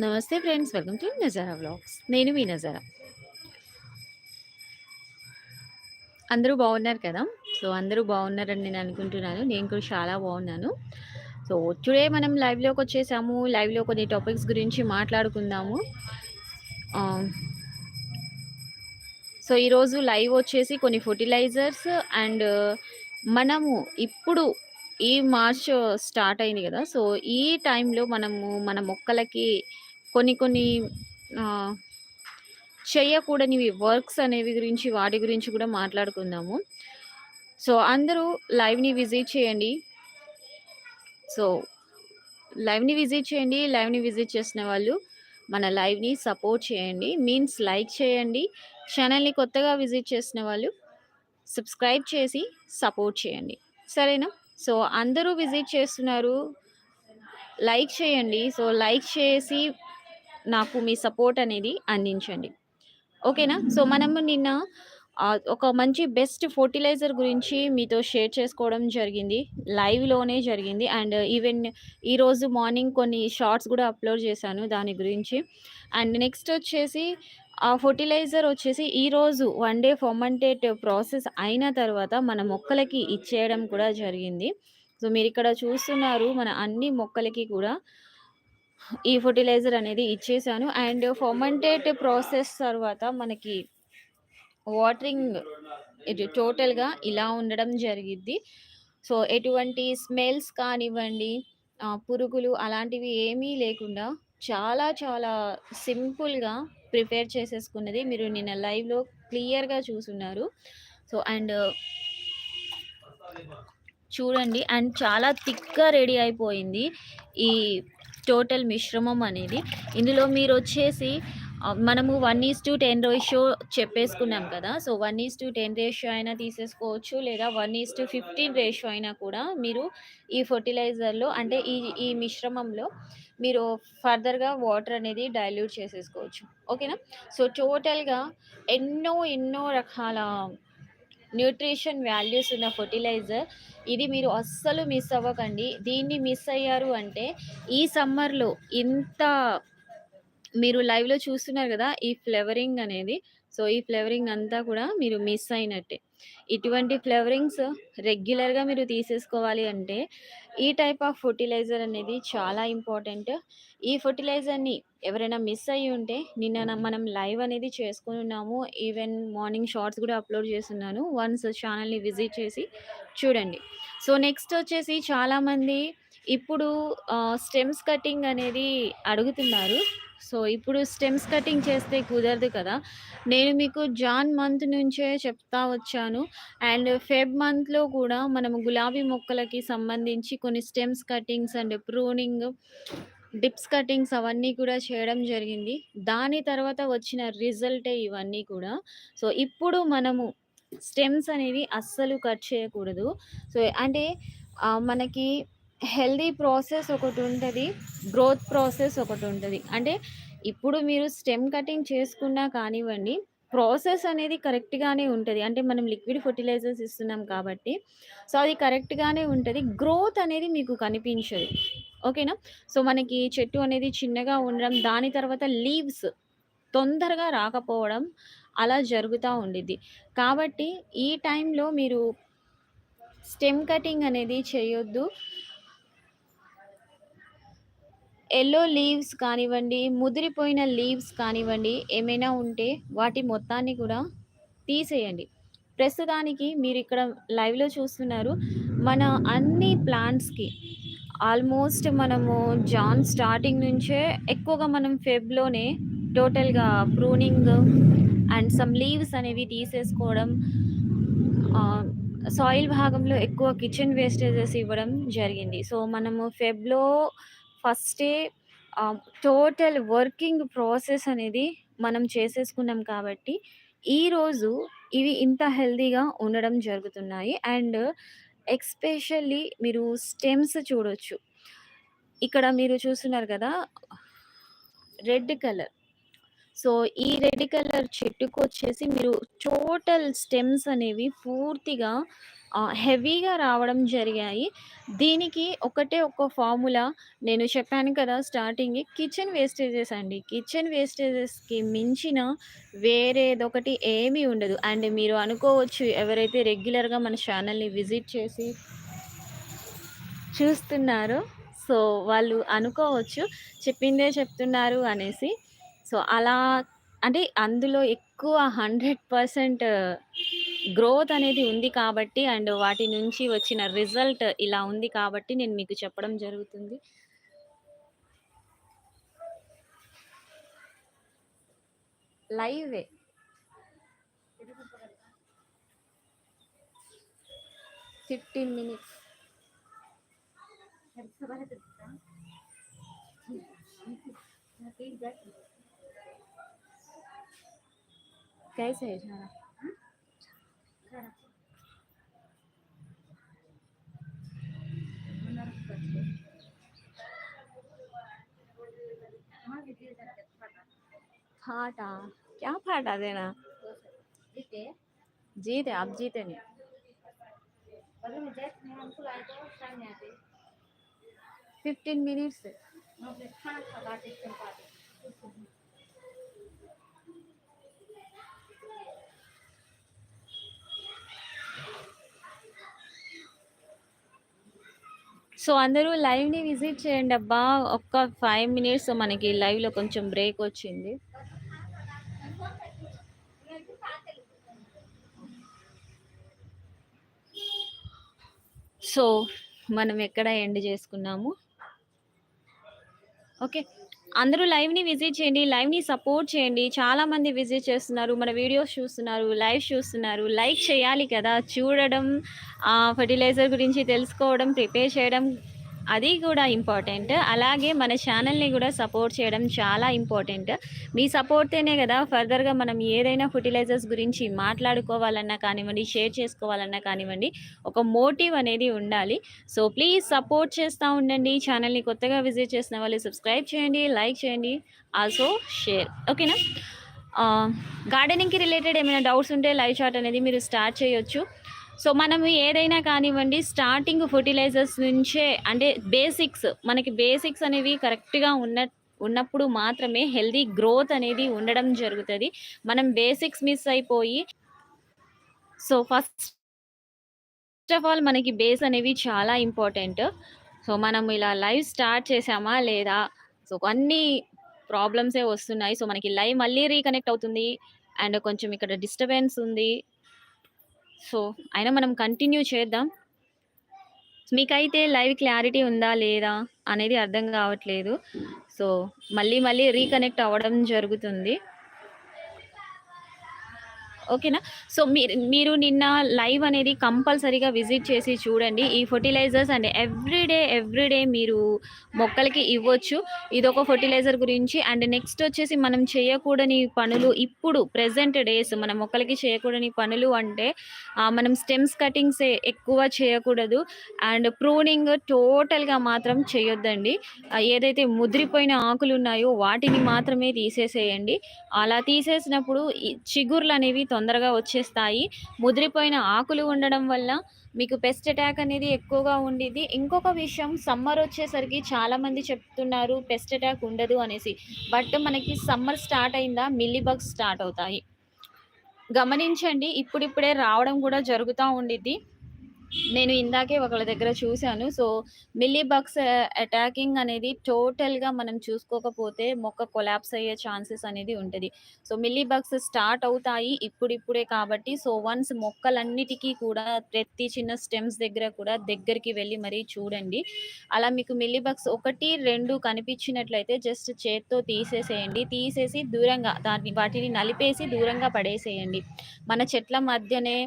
నమస్తే friends welcome to Nazara vlogs. నేను మీ నజారా. అందరూ బాగున్నారు కదా? సో అందరూ బాగున్నారని నేను అనుకుంటున్నాను. నేను కూడా చాలా బాగున్నాను. సో టుడే మనం లైవ్లోకి వచ్చేసాము. లైవ్లో కొన్ని టాపిక్స్ గురించి మాట్లాడుకుందాము. సో ఈరోజు లైవ్ వచ్చేసి కొన్ని ఫర్టిలైజర్స్ అండ్ మనము ఇప్పుడు ఈ మార్చ్ స్టార్ట్ అయింది కదా? సో ఈ టైంలో మనము మన మొక్కలకి కొన్ని కొన్ని చేయకూడనివి వర్క్స్ అనేవి గురించి వాటి గురించి కూడా మాట్లాడుకుందాము. సో అందరూ లైవ్ని విజిట్ చేయండి. సో లైవ్ని విజిట్ చేయండి లైవ్ని విజిట్ చేసిన వాళ్ళు మన లైవ్ని సపోర్ట్ చేయండి. మీన్స్ లైక్ చేయండి. ఛానల్ని కొత్తగా విజిట్ చేసిన వాళ్ళు సబ్స్క్రైబ్ చేసి సపోర్ట్ చేయండి. సరేనా? సో అందరూ విజిట్ చేస్తున్నారు. లైక్ చేయండి. సో లైక్ చేసి నాకు మీ సపోర్ట్ అనేది అందించండి. ఓకేనా? సో మనము నిన్న ఒక మంచి బెస్ట్ ఫర్టిలైజర్ గురించి మీతో షేర్ చేసుకోవడం జరిగింది. లైవ్లోనే జరిగింది. అండ్ ఈవెన్ ఈరోజు మార్నింగ్ కొన్ని షార్ట్స్ కూడా అప్లోడ్ చేశాను దాని గురించి. అండ్ నెక్స్ట్ వచ్చేసి ఆ ఫర్టిలైజర్ వచ్చేసి ఈరోజు వన్ డే ఫర్మంటేట్ ప్రాసెస్ అయిన తర్వాత మన మొక్కలకి ఇచ్చేయడం కూడా జరిగింది. సో మీరు ఇక్కడ చూస్తున్నారు మన అన్ని మొక్కలకి కూడా ఈ ఫర్టిలైజర్ అనేది ఇచ్చేసాను. అండ్ ఫర్మంటేట్ ప్రాసెస్ తర్వాత మనకి వాటరింగ్ ఇది టోటల్గా ఇలా ఉండడం జరిగిద్ది. సో ఎటువంటి స్మెల్స్ కానివ్వండి పురుగులు అలాంటివి ఏమీ లేకుండా చాలా చాలా సింపుల్గా ప్రిపేర్ చేసేసుకున్నది. మీరు నిన్న లైవ్లో క్లియర్గా చూసున్నారు. సో అండ్ చూడండి. అండ్ చాలా థిక్గా రెడీ అయిపోయింది. ఈ టోటల్ మిశ్రమం అనేది. ఇందులో మీరు వచ్చేసి మనము one is to ten ratio చెప్పేసుకున్నాం కదా. So one is to ten ratio అయినా తీసేసుకోవచ్చు లేదా one is to fifteen ratio అయినా కూడా మీరు ఈ ఫర్టిలైజర్లో అంటే ఈ ఈ మిశ్రమంలో మీరు ఫర్దర్గా వాటర్ అనేది డైల్యూట్ చేసేసుకోవచ్చు. ఓకేనా సో టోటల్గా ఎన్నో ఎన్నో రకాల న్యూట్రిషన్ వాల్యూస్ ఉన్న ఫర్టిలైజర్. ఇది మీరు అస్సలు మిస్ అవ్వకండి. దీన్ని మిస్ అయ్యారు అంటే ఈ సమ్మర్లో ఇంత మీరు లైవ్లో చూస్తున్నారు కదా ఈ ఫ్లేవరింగ్ అనేది. సో ఈ ఫ్లేవరింగ్ అంతా కూడా మీరు మిస్ అయినట్టే. ఇటువంటి ఫ్లేవరింగ్స్ రెగ్యులర్గా మీరు తీసేసుకోవాలి అంటే ఈ టైప్ ఆఫ్ ఫర్టిలైజర్ అనేది చాలా ఇంపార్టెంట్. ఈ ఫర్టిలైజర్ని ఎవరైనా మిస్ అయ్యి ఉంటే నిన్న మనం లైవ్ అనేది చేసుకుని ఉన్నాము. ఈవెన్ మార్నింగ్ షార్ట్స్ కూడా అప్లోడ్ చేస్తున్నాను. వన్స్ ఛానల్ని విజిట్ చేసి చూడండి. సో నెక్స్ట్ వచ్చేసి చాలామంది ఇప్పుడు స్టెమ్స్ కటింగ్ అనేది అడుగుతున్నారు. సో ఇప్పుడు స్టెమ్స్ కటింగ్ చేస్తే కుదరదు కదా. నేను మీకు జాన్ మంత్ నుంచే చెప్తా వచ్చాను. అండ్ ఫెబ్ మంత్లో కూడా మనం గులాబీ మొక్కలకి సంబంధించి కొన్ని stems cuttings and pruning dips cuttings అవన్నీ కూడా చేయడం జరిగింది. దాని తర్వాత వచ్చిన రిజల్టే ఇవన్నీ కూడా. సో ఇప్పుడు మనము స్టెమ్స్ అనేవి అస్సలు కట్ చేయకూడదు. సో అంటే మనకి హెల్దీ ప్రాసెస్ ఒకటి ఉంటుంది గ్రోత్ ప్రాసెస్ ఒకటి ఉంటుంది. అంటే ఇప్పుడు మీరు స్టెమ్ కటింగ్ చేసుకున్నా కానివ్వండి ప్రాసెస్ అనేది కరెక్ట్గానే ఉంటుంది. అంటే మనం లిక్విడ్ ఫర్టిలైజర్స్ ఇస్తున్నాం కాబట్టి సో అది కరెక్ట్గానే ఉంటుంది. గ్రోత్ అనేది మీకు కనిపించదు. ఓకేనా? సో మనకి చెట్టు అనేది చిన్నగా ఉండడం దాని తర్వాత లీవ్స్ తొందరగా రాకపోవడం అలా జరుగుతూ ఉండిద్ది. కాబట్టి ఈ టైంలో మీరు స్టెమ్ కటింగ్ అనేది చేయొద్దు. ఎల్లో లీవ్స్ కానివ్వండి ముదిరిపోయిన లీవ్స్ కానివ్వండి ఏమైనా ఉంటే వాటి మొత్తాన్ని కూడా తీసేయండి. ప్రస్తుతానికి మీరు ఇక్కడ లైవ్లో చూస్తున్నారు మన అన్ని ప్లాంట్స్కి ఆల్మోస్ట్ మనము జాన్ స్టార్టింగ్ నుంచే ఎక్కువగా మనం ఫెబ్లోనే టోటల్గా ప్రూనింగ్ అండ్ సమ్ లీవ్స్ అనేవి తీసేసుకోవడం సాయిల్ భాగంలో ఎక్కువ కిచెన్ వేస్టేజెస్ ఇవ్వడం జరిగింది. సో మనము ఫెబ్లో ఫస్టే టోటల్ వర్కింగ్ ప్రాసెస్ అనేది మనం చేసేసుకున్నాం కాబట్టి ఈరోజు ఇవి ఇంత హెల్దీగా ఉండడం జరుగుతున్నాయి. అండ్ ఎక్స్పెషల్లీ మీరు స్టెమ్స్ చూడొచ్చు. ఇక్కడ మీరు చూస్తున్నారు కదా రెడ్ కలర్. సో ఈ రెడ్ కలర్ చెట్టుకు వచ్చేసి మీరు టోటల్ స్టెమ్స్ అనేవి పూర్తిగా హెవీగా రావడం జరిగాయి. దీనికి ఒకటే ఒక ఫార్ములా నేను చెప్పాను కదా! స్టార్టింగ్ కిచెన్ వేస్టేజెస్ అండి. కిచెన్ వేస్టేజెస్‌కి మించిన వేరేదొకటి ఏమీ ఉండదు. అండ్ మీరు అనుకోవచ్చు ఎవరైతే రెగ్యులర్‌గా మన ఛానల్‌ని విజిట్ చేసి చూస్తున్నారో సో, వాళ్ళు అనుకోవచ్చు చెప్పిందే చెప్తున్నారు అనేసి. సో, అలా అంటే అందులో ఎక్కువ 100% గ్రోత్ అనేది ఉంది కాబట్టి అండ్ వాటి నుంచి వచ్చిన రిజల్ట్ ఇలా ఉంది కాబట్టి నేను మీకు చెప్పడం జరుగుతుంది. లైవే. 15 మినిట్స్. कैसे है खाना? फाटा। क्या फाटा देना? जीते आप जीते नहीं। फिफ्टीन मिनट्स సో అందరూ లైవ్‌ని విజిట్ చేయండి అబ్బా ఒక్క ఫైవ్ మినిట్స్ మనకి లైవ్‌లో కొంచెం బ్రేక్ వచ్చింది. సో, మనం ఎక్కడ ఎండ్ చేసుకున్నాము? ఓకే. అందరూ లైవ్‌ని విజిట్ చేయండి. లైవ్‌ని సపోర్ట్ చేయండి. చాలామంది విజిట్ చేస్తున్నారు. మన వీడియోస్ చూస్తున్నారు. లైవ్ చూస్తున్నారు. లైక్ చేయాలి కదా! చూడడం ఫర్టిలైజర్ గురించి తెలుసుకోవడం, ప్రిపేర్ చేయడం అది కూడా ఇంపార్టెంట్. అలాగే మన ఛానల్‌ని కూడా సపోర్ట్ చేయడం చాలా ఇంపార్టెంట్. మీ సపోర్ట్‌తోనే కదా ఫర్దర్‌గా మనం ఏదైనా ఫర్టిలైజర్స్ గురించి మాట్లాడుకోవాలన్నా కానివ్వండి, షేర్ చేసుకోవాలన్నా కానివ్వండి, ఒక మోటివ్ అనేది ఉండాలి. సో, ప్లీజ్ సపోర్ట్ చేస్తూ ఉండండి. ఛానల్‌ని కొత్తగా విజిట్ చేసిన వాళ్ళు సబ్స్క్రైబ్ చేయండి, లైక్ చేయండి, ఆల్సో షేర్. ఓకేనా? గార్డెనింగ్‌కి రిలేటెడ్ ఏమైనా డౌట్స్ ఉంటే లైవ్ చాట్ అనేది మీరు స్టార్ట్ చేయొచ్చు. సో, మనం ఏదైనా కానివ్వండి స్టార్టింగ్ ఫర్టిలైజర్స్ నుంచే అంటే బేసిక్స్ మనకి బేసిక్స్ అనేవి కరెక్ట్‌గా ఉన్న ఉన్నప్పుడు మాత్రమే హెల్తీ గ్రోత్ అనేది ఉండడం జరుగుతుంది మనం బేసిక్స్ మిస్ అయిపోయి సో, ఫస్ట్ ఆఫ్ ఆల్ మనకి బేస్ అనేవి చాలా ఇంపార్టెంట్. సో, మనం ఇలా లైవ్ స్టార్ట్ చేశామా లేదా? సో, అన్నీ ప్రాబ్లమ్సే వస్తున్నాయి. సో, మనకి లైవ్ మళ్ళీ రీకనెక్ట్ అవుతుంది. అండ్ కొంచెం ఇక్కడ డిస్టర్బెన్స్ ఉంది. సో, అయినా మనం కంటిన్యూ చేద్దాం. మీకైతే లైవ్ క్లారిటీ ఉందా? లేదా? అనేది అర్థం కావట్లేదు. సో, మళ్ళీ మళ్ళీ రీకనెక్ట్ అవ్వడం జరుగుతుంది. ఓకేనా? సో, మీరు మీరు నిన్న లైవ్ అనేది కంపల్సరీగా విజిట్ చేసి చూడండి. ఈ fertilisers and every day, every day మీరు మొక్కలకి ఇవ్వచ్చు. ఇదొక ఫర్టిలైజర్ గురించి అండ్ నెక్స్ట్ వచ్చేసి మనం చేయకూడని పనులు ఇప్పుడు ప్రజెంట్ డేస్ మన మొక్కలకి చేయకూడని పనులు అంటే మనం స్టెమ్స్ కటింగ్సే ఎక్కువ చేయకూడదు. అండ్ ప్రూనింగ్ టోటల్‌గా మాత్రం చేయొద్దండి. ఏదైతే ముదిరిపోయిన ఆకులు ఉన్నాయో వాటిని మాత్రమే తీసేసేయండి. అలా తీసేసినప్పుడు ఈ చిగుర్లనేవి తొందరగా వచ్చేస్తాయి. ముదిరిపోయిన ఆకులు ఉండడం వల్ల మీకు పెస్ట్ అటాక్ అనేది ఎక్కువగా ఉండేది ఇంకొక విషయం సమ్మర్ వచ్చేసరికి చాలామంది చెప్తున్నారు పెస్ట్ అటాక్ ఉండదు అనేసి. బట్ మనకి సమ్మర్ స్టార్ట్ అయిందా మిల్లీ బగ్స్ స్టార్ట్ అవుతాయి. గమనించండి ఇప్పుడిప్పుడే రావడం కూడా జరుగుతూ ఉండిద్ది. నేను ఇందాకే ఒకళ్ళ దగ్గర చూశాను సో, మిల్లీ బగ్స్ అటాకింగ్ అనేది టోటల్‌గా మనం చూసుకోకపోతే మొక్క కొలాప్స్ అయ్యే ఛాన్సెస్ అనేది ఉంటుంది సో, మిల్లీ బగ్స్ స్టార్ట్ అవుతాయి ఇప్పుడిప్పుడే కాబట్టి సో, వన్స్ మొక్కలన్నిటికీ కూడా ప్రతి చిన్న స్టెమ్స్ దగ్గర కూడా దగ్గరికి వెళ్ళి మరీ చూడండి. అలా మీకు మిల్లీ బగ్స్ 1, 2 కనిపించినట్లయితే జస్ట్ చేత్తో తీసేసేయండి. తీసేసి దూరంగా దాన్ని వాటిని నలిపేసి దూరంగా పడేసేయండి. మన చెట్ల మధ్యనే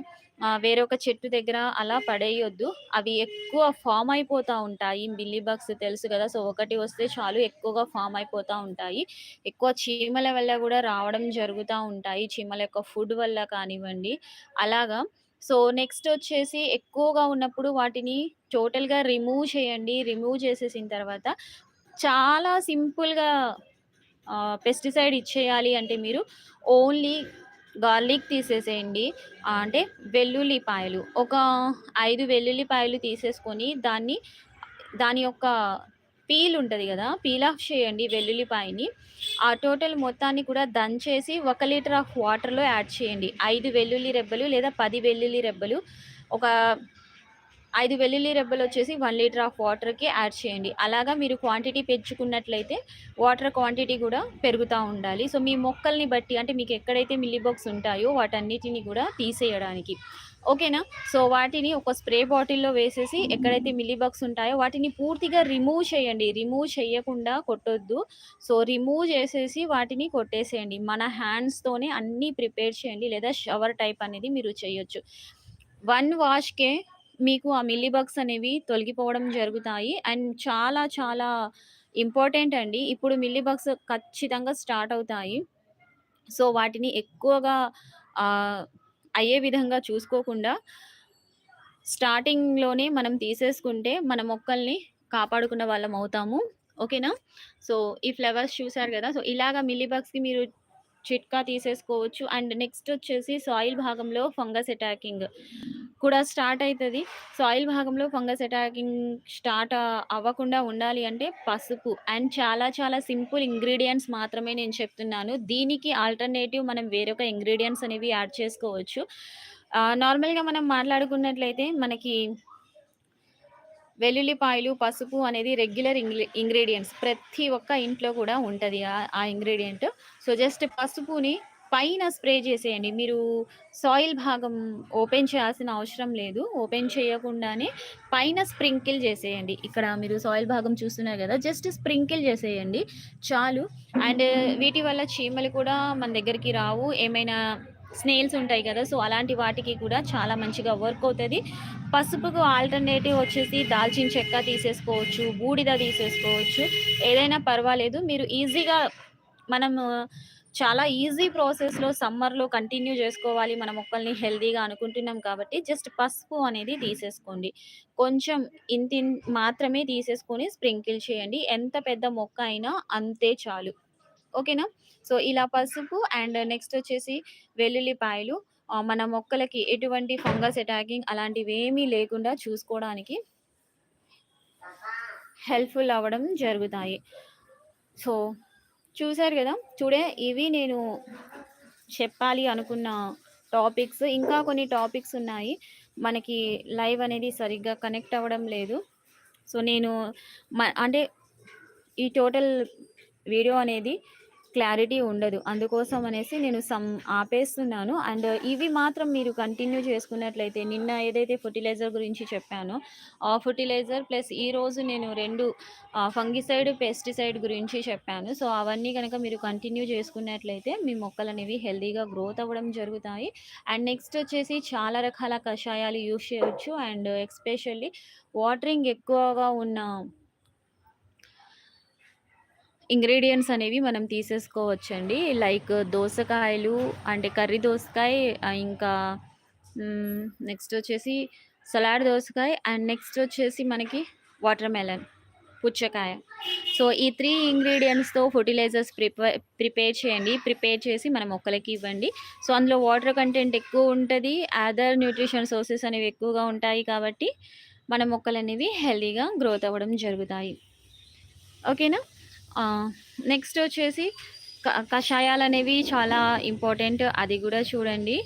వేరొక చెట్టు దగ్గర అలా పడేయొద్దు. అవి ఎక్కువ ఫామ్ అయిపోతూ ఉంటాయి. బిల్లీ బగ్స్ తెలుసు కదా! సో, ఒకటి వస్తే చాలు ఎక్కువగా ఫామ్ అయిపోతూ ఉంటాయి. ఎక్కువ చీమల వల్ల కూడా రావడం జరుగుతూ ఉంటాయి. చీమల యొక్క ఫుడ్ వల్ల కానివ్వండి అలాగా. సో, నెక్స్ట్ వచ్చేసి ఎక్కువగా ఉన్నప్పుడు వాటిని టోటల్‌గా రిమూవ్ చేయండి. రిమూవ్ చేసేసిన తర్వాత చాలా సింపుల్‌గా పెస్టిసైడ్ ఇచ్చేయాలి అంటే మీరు ఓన్లీ గార్లిక్ తీసేసేయండి. అంటే వెల్లుల్లిపాయలు ఒక ఐదు వెల్లుల్లిపాయలు తీసేసుకొని దాన్ని దాని యొక్క పీల్ ఉంటుంది కదా పీల్ ఆఫ్ చేయండి వెల్లుల్లిపాయని. ఆ టోటల్ మొత్తాన్ని కూడా దంచేసి ఒక లీటర్ ఆఫ్ వాటర్‌లో యాడ్ చేయండి. ఐదు వెల్లుల్లి రెబ్బలు లేదా పది వెల్లుల్లి రెబ్బలు ఒక ఐదు వెల్లుల్లి రెబ్బలు వచ్చేసి వన్ లీటర్ ఆఫ్ వాటర్‌కి యాడ్ చేయండి. అలాగా మీరు క్వాంటిటీ పెంచుకున్నట్లయితే వాటర్ క్వాంటిటీ కూడా పెరుగుతూ ఉండాలి. సో, మీ మొక్కల్ని బట్టి అంటే మీకు ఎక్కడైతే మిల్లీబక్స్ ఉంటాయో వాటన్నిటిని కూడా తీసేయడానికి. ఓకేనా? సో, వాటిని ఒక స్ప్రే బాటిల్‌లో వేసేసి ఎక్కడైతే మిల్లీ బగ్స్ ఉంటాయో వాటిని పూర్తిగా రిమూవ్ చేయండి. రిమూవ్ చేయకుండా కొట్టొద్దు. సో, రిమూవ్ చేసేసి వాటిని కొట్టేసేయండి. మన హ్యాండ్స్‌తోనే అన్నీ ప్రిపేర్ చేయండి. లేదా షవర్ టైప్ అనేది మీరు చేయొచ్చు. వన్ వాష్‌కే మీకు ఆ మిల్లీ బగ్స్ అనేవి తొలగిపోవడం జరుగుతాయి. అండ్ చాలా చాలా ఇంపార్టెంట్ అండి. ఇప్పుడు మిల్లీ బగ్స్ ఖచ్చితంగా స్టార్ట్ అవుతాయి. సో, వాటిని ఎక్కువగా అయ్యే విధంగా చూసుకోకుండా స్టార్టింగ్‌లోనే మనం తీసేసుకుంటే మన మొక్కల్ని కాపాడుకున్న వాళ్ళం అవుతాము. ఓకేనా? సో, ఈ ఫ్లవర్స్ చూసారు కదా సో, ఇలాగ మిల్లీ బగ్స్‌కి మీరు చిట్కా తీసేసుకోవచ్చు. అండ్ నెక్స్ట్ వచ్చేసి సాయిల్ భాగంలో ఫంగస్ అటాకింగ్ కూడా స్టార్ట్ అవుతుంది సాయిల్ భాగంలో ఫంగస్ అటాకింగ్ స్టార్ట్ అవ్వకుండా ఉండాలి అంటే పసుపు అండ్ చాలా చాలా సింపుల్ ఇంగ్రీడియంట్స్ మాత్రమే నేను చెప్తున్నాను. దీనికి ఆల్టర్‌నేటివ్ మనం వేరొక ఇంగ్రీడియంట్స్ అనేవి యాడ్ చేసుకోవచ్చు. నార్మల్‌గా మనం మాట్లాడుకున్నట్లయితే మనకి వెల్లుల్లిపాయలు, పసుపు అనేది రెగ్యులర్ ఇంగ్లీ ఇంగ్రీడియంట్స్ ప్రతి ఒక్క ఇంట్లో కూడా ఉంటుంది ఆ ఇంగ్రీడియంట్ సో, జస్ట్ పసుపుని పైన స్ప్రే చేసేయండి. మీరు సాయిల్ భాగం ఓపెన్ చేయాల్సిన అవసరం లేదు. ఓపెన్ చేయకుండానే పైన స్ప్రింకిల్ చేసేయండి. ఇక్కడ మీరు సాయిల్ భాగం చూస్తున్నారు కదా జస్ట్ స్ప్రింకిల్ చేసేయండి చాలు. అండ్ వీటి వల్ల చీమలు కూడా మన దగ్గరికి రావు. ఏమైనా స్నేల్స్ ఉంటాయి కదా సో, అలాంటి వాటికి కూడా చాలా మంచిగా వర్క్ అవుతుంది పసుపుకు ఆల్టర్‌నేటివ్ వచ్చేసి దాల్చిన చెక్క తీసేసుకోవచ్చు. బూడిద తీసేసుకోవచ్చు. ఏదైనా పర్వాలేదు. మీరు ఈజీగా మనము చాలా ఈజీ ప్రాసెస్‌లో సమ్మర్‌లో కంటిన్యూ చేసుకోవాలి మన మొక్కల్ని హెల్దీగా అనుకుంటున్నాం కాబట్టి జస్ట్ పసుపు అనేది తీసేసుకోండి. కొంచెం ఇంటి మాత్రమే తీసేసుకొని స్ప్రింకిల్ చేయండి. ఎంత పెద్ద మొక్క అయినా అంతే చాలు. ఓకేనా? సో, ఇలా పసుపు అండ్ నెక్స్ట్ వచ్చేసి వెల్లుల్లిపాయలు మన మొక్కలకి ఎటువంటి ఫంగస్ అటాకింగ్ అలాంటివేమీ లేకుండా చూసుకోవడానికి హెల్ప్‌ఫుల్ అవ్వడం జరుగుతాయి. సో, చూసారు కదా చూడే ఇవి నేను చెప్పాలి అనుకున్న టాపిక్స్. ఇంకా కొన్ని టాపిక్స్ ఉన్నాయి. మనకి లైవ్ అనేది సరిగ్గా కనెక్ట్ అవ్వడం లేదు. సో, నేను మ అంటే ఈ టోటల్ వీడియో అనేది క్లారిటీ ఉండదు. అందుకోసం అనేసి నేను సమ్ ఆపేస్తున్నాను. అండ్ ఇవి మాత్రం మీరు కంటిన్యూ చేసుకున్నట్లయితే నిన్న ఏదైతే ఫెర్టిలైజర్ గురించి చెప్పానో, ఆ ఫర్టిలైజర్ ప్లస్ ఈరోజు నేను రెండు ఫంగిసైడ్, పెస్టిసైడ్ గురించి చెప్పాను. సో, అవన్నీ కనుక మీరు కంటిన్యూ చేసుకున్నట్లయితే మీ మొక్కలనేవి హెల్తీగా గ్రోత్ అవ్వడం జరుగుతాయి. అండ్ నెక్స్ట్ వచ్చేసి చాలా రకాల కషాయాలు యూజ్ చేయవచ్చు అండ్ ఎక్స్పెషల్లీ వాటరింగ్ ఎక్కువగా ఉన్న ఇంగ్రీడియంట్స్ అనేవి మనం తీసేసుకోవచ్చండి. లైక్ దోసకాయలు అంటే కర్రీ దోసకాయ ఇంకా నెక్స్ట్ వచ్చేసి సలాడ్ దోసకాయ అండ్ నెక్స్ట్ వచ్చేసి మనకి వాటర్ మెలన్, పుచ్చకాయ. సో, ఈ త్రీ ఇంగ్రీడియంట్స్తో ఫెర్టిలైజర్స్ ప్రిపే ప్రిపేర్ చేయండి. ప్రిపేర్ చేసి మన మొక్కలకి ఇవ్వండి. సో, అందులో వాటర్ కంటెంట్ ఎక్కువ ఉంటుంది అదర్ న్యూట్రిషన్ సోర్సెస్ అనేవి ఎక్కువగా ఉంటాయి కాబట్టి మన మొక్కలనేవి హెల్తీగా గ్రోత్ అవ్వడం జరుగుతాయి. ఓకేనా? నెక్స్ట్ వచ్చేసి క కషాయాలనేవి చాలా ఇంపార్టెంట్. అది కూడా చూడండి.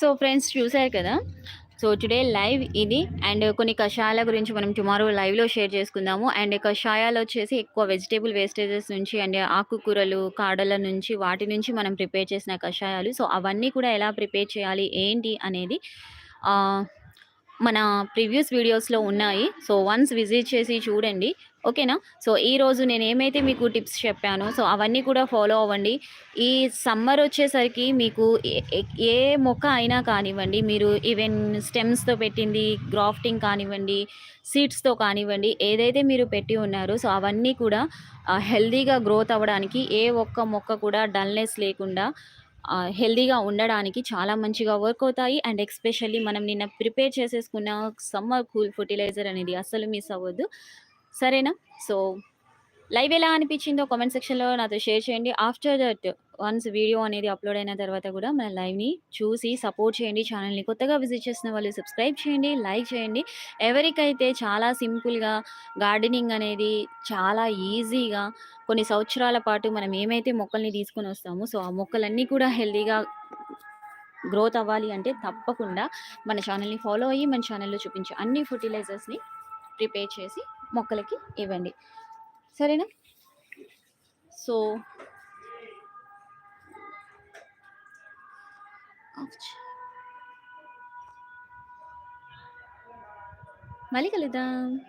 సో ఫ్రెండ్స్ చూసారు కదా? సో టుడే లైవ్ ఇది. అండ్ కొన్ని కషాయాల గురించి మనం టుమారో లైవ్లో షేర్ చేసుకుందాము. అండ్ కషాయాలు వచ్చేసి ఎక్కువ వెజిటేబుల్ వేస్టేజెస్ నుంచి అండ్ ఆకుకూరలు కాడల నుంచి వాటి నుంచి మనం ప్రిపేర్ చేసిన కషాయాలు. సో అవన్నీ కూడా ఎలా ప్రిపేర్ చేయాలి? ఏంటి? అనేది మన ప్రీవియస్ వీడియోస్లో ఉన్నాయి. సో వన్స్ విజిట్ చేసి చూడండి. ఓకేనా? సో ఈ రోజు నేను ఏమైతే మీకు టిప్స్ చెప్పానో సో అవన్నీ కూడా ఫాలో అవ్వండి. ఈ సమ్మర్ వచ్చేసరికి మీకు ఏ- ఏ మొక్క అయినా కానివ్వండి మీరు ఈవెన్ స్టెమ్స్తో పెట్టింది గ్రాఫ్టింగ్ కానివ్వండి సీడ్స్తో కానివ్వండి ఏదైతే మీరు పెట్టి ఉన్నారో సో అవన్నీ కూడా హెల్దీగా గ్రోత్ అవ్వడానికి ఏ ఒక్క మొక్క కూడా డల్నెస్ లేకుండా హెల్దీగా ఉండడానికి చాలా మంచిగా వర్క్ అవుతాయి. అండ్ ఎక్స్పెషల్లీ మనం నిన్న ప్రిపేర్ చేసేసుకున్న సమ్మర్ కూల్ ఫర్టిలైజర్ అనేది అస్సలు మిస్ అవ్వద్దు. సరేనా? సో లైవ్ ఎలా అనిపించిందో కామెంట్ సెక్షన్లో నాతో షేర్ చేయండి. ఆఫ్టర్ దట్ వన్స్ వీడియో అనేది అప్లోడ్ అయిన తర్వాత కూడా మన లైవ్ని చూసి సపోర్ట్ చేయండి ఛానల్ని కొత్తగా విజిట్ చేసిన వాళ్ళు సబ్స్క్రైబ్ చేయండి లైక్ చేయండి. ఎవరికైతే చాలా సింపుల్గా గార్డెనింగ్ అనేది చాలా ఈజీగా కొన్ని సంవత్సరాల పాటు మనం ఏమైతే మొక్కల్ని తీసుకొని వస్తామో సో ఆ మొక్కలన్నీ కూడా హెల్దీగా గ్రోత్ అవ్వాలి అంటే తప్పకుండా మన ఛానల్ని ఫాలో అయ్యి మన ఛానల్లో చూపించే అన్ని ఫర్టిలైజర్స్ని ప్రిపేర్ చేసి మొక్కలకి ఇవ్వండి. సరేనా? సో మళ్ళీ కలుద్దాం.